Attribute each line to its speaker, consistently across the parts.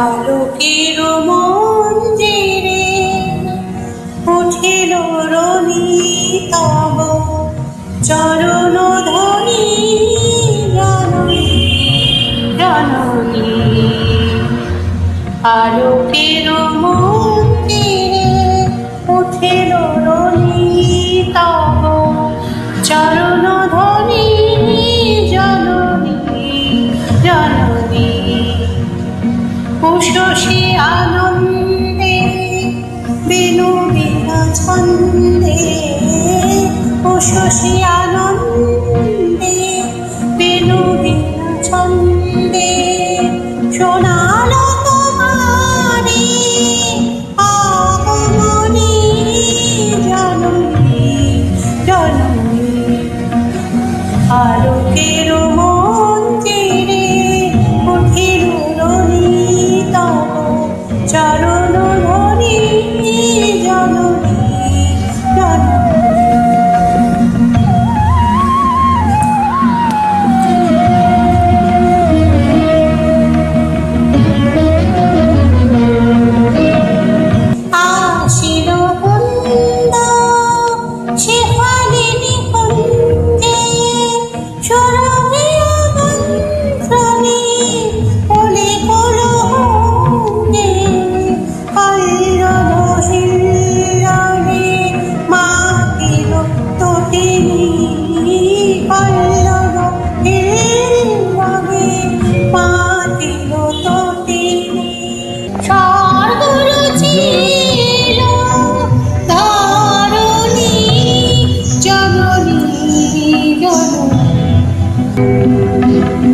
Speaker 1: আলোকের মন্দিরে উঠিল রনি তব চরণ ধনি রননী রননী আলোকের আনন্দে বিনোদিন ছন্দে ও শশী আনন্দে বিনোদিন ছন্দে সোনালো Música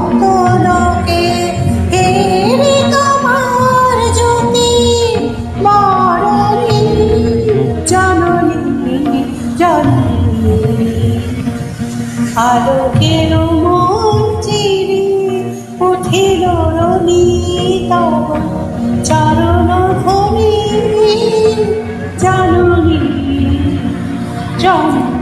Speaker 1: আলোকের মন চিরে রনি রমিত চরণ ভূমি জাননী জন্ম